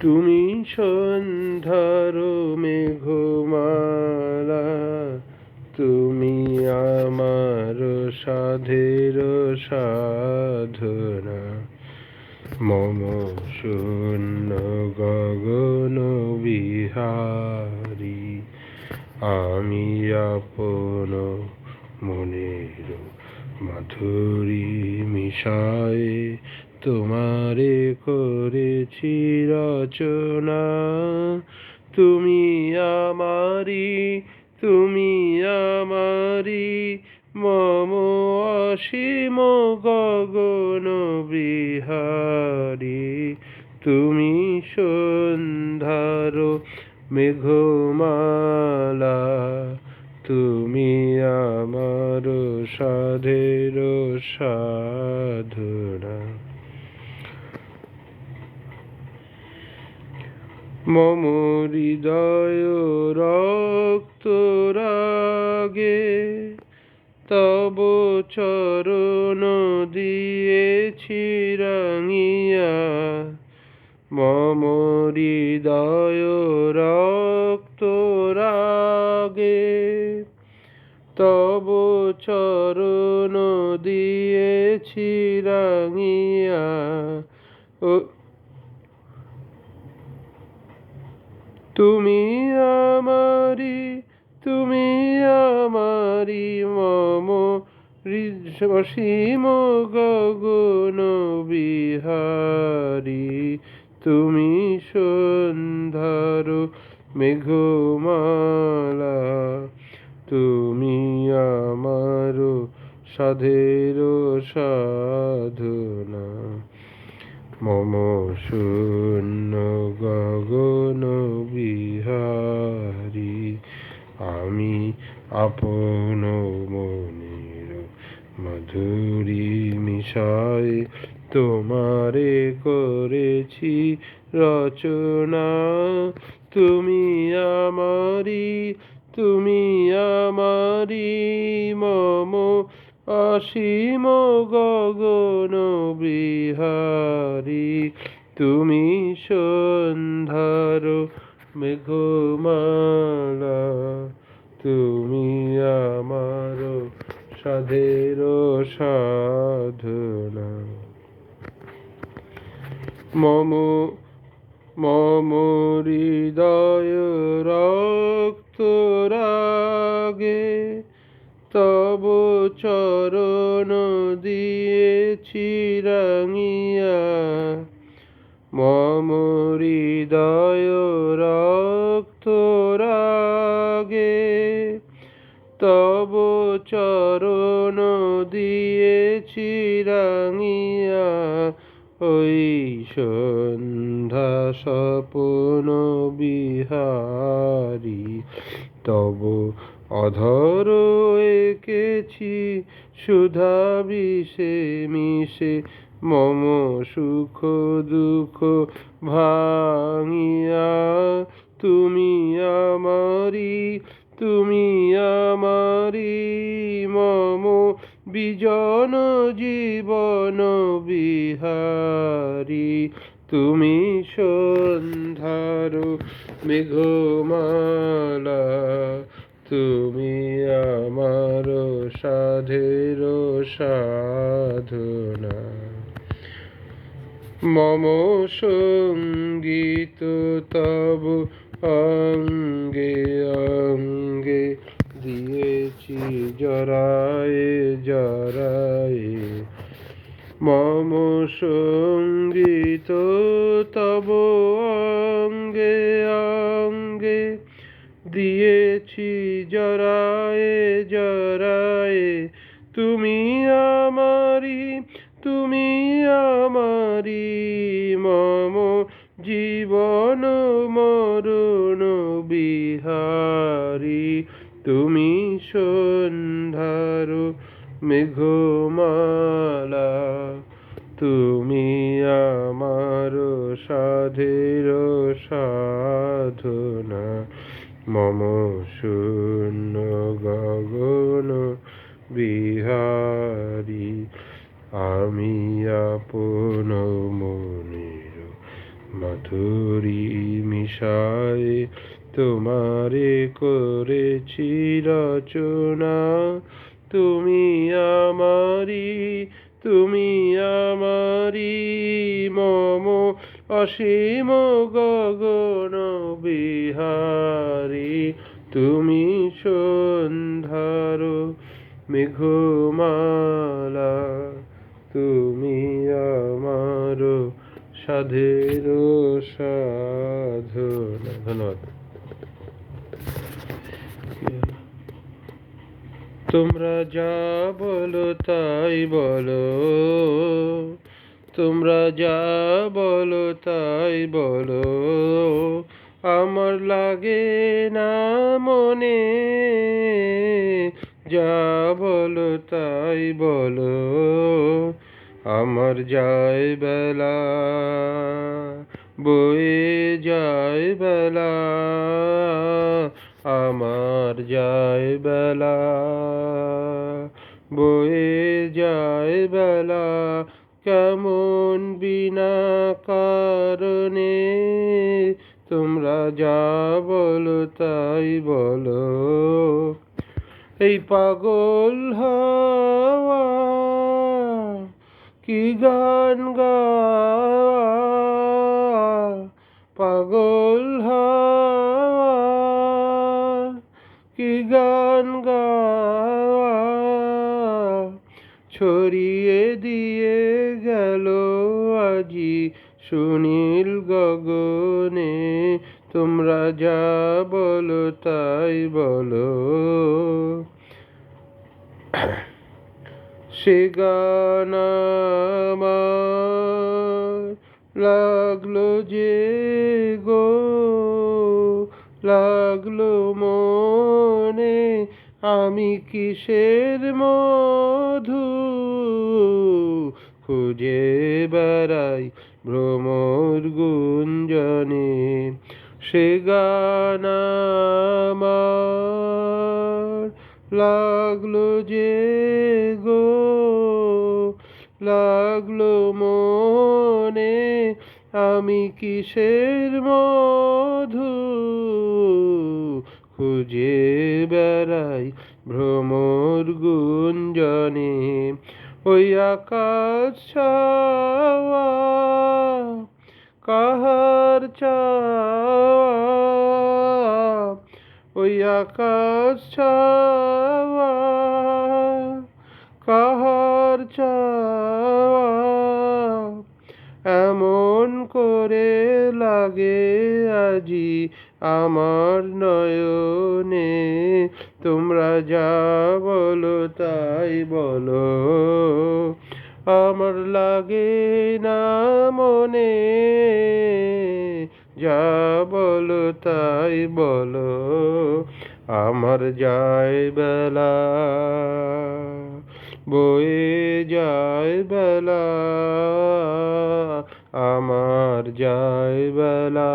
তুমি সন্ধ্যার মেঘমালা, তুমি আমার সাধের সাধনা। মম শূন্য গগন বিহারি, আমি আপন মনের মাধুরী মিশায় তোমারে করেছি রচনা। তুমি আমারি তুমি আমারি, মম অসীম গগন বিহারি। তুমি সন্ধ্যার মেঘমালা, তুমি আমার সাধের সাধনা। মম হৃদয় রক্ত রাগে, তব চরণ দিয়েছি রাঙিয়া মম হৃদয় রক্ত রাগে, তব চরণ দিয়েছি রাঙিয়া ও তুমি আমারি তুমি আমারি মম অসীম গগন বিহারি। তুমি সন্ধ্যার মেঘমালা, তুমি আমার সাধের সাধনা। মম শূন্য গগন বিহারি, আমি আপন মনের মধুরী মিশায় তোমারে করেছি রচনা। তুমি আমারি তুমি আমারি মম অসীম গগন বিহারী, তুমি সন্ধ্যার মেঘমালা, তুমি আমার সাধের সাধনা। মম মম হৃদয় রক্ত রাগে তব চরণ দিয়েছি রাঙিয়া মম হৃদয় রক্ত রাগে, তব চরণ দিয়েছি রাঙিয়া ওই সন্ধ্যা স্বপন বিহারী, তব অধর এঁকেছি, সুধা বিষে মিশে, মম সুখ দুঃখ ভাঙিয়া, তুমি আমারি তুমি আমারি মম বিজন জীবন বিহারী, তুমি সন্ধ্যার মেঘমালা আমার সাধের সাধনা। মম সংগীত তব অঙ্গে অঙ্গে দিয়েছি জরায়ে জরায়ে মম সংগীত জরায়ে তুমি আমারি তুমি আমারি মম জীবন মরণ বিহারী। তুমি সন্ধ্যার মেঘমালা, তুমি আমার সাধের সাধনা। মম শূন্য গগন বিহারী আমি আপন মন মাধুরী মিশায় তোমারে করেছি রচনা তুমি আমারি তুমি আমারি অসীম গগন বিহারী, তুমি সন্ধ্যার মেঘমালা, তুমি আমার সাধের সাধনা। ধন্যবাদ। তোমরা যা বলো তাই বলো। তোমরা যা বলো তাই বলো। আমার লাগে না মনে, যা বলো তাই বলো। আমার যায় বেলা, বয়ে যায় বেলা। আমার যায় বেলা, বয়ে যায় বেলা। কেমন বিনা কারণে? তোমরা যা বলো, তাই বলো। এই পাগল হাওয়া, কি গান গাওয়া? পাগল হাওয়া, কি গান গাওয়া? ছড়িয়ে দিয়ে আজি সুনীল গগনে, তোমরা যা বলো তাই বলো। সে লাগল যে গো, লাগল মনে, আমি কিসের মধু? খুঁজে বেড়াই ভ্রমর গুঞ্জনে। সে গান লাগল যে গো, লাগল মনে, আমি কিসের মধু? খুঁজে বেড়াই ভ্রমর গুঞ্জনে। ওই আকাশ কাহার চাওয়া ওই আকাশ কাহার চাওয়া এমন করে লাগে আজি আমার নয়নে। তোমরা যা বলো তাই বলো। আমার লাগে না মনে, যা বলো তাই বলো। আমার যায় বেলা, বয়ে যায় বেলা। আমার যায় বেলা,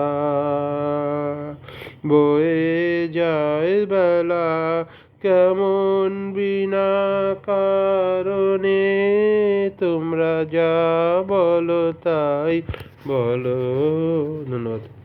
বয়ে যায় বেলা, কেমন বিনা কারণে তোমরা যা বলো তাই বলো। ধন্যবাদ।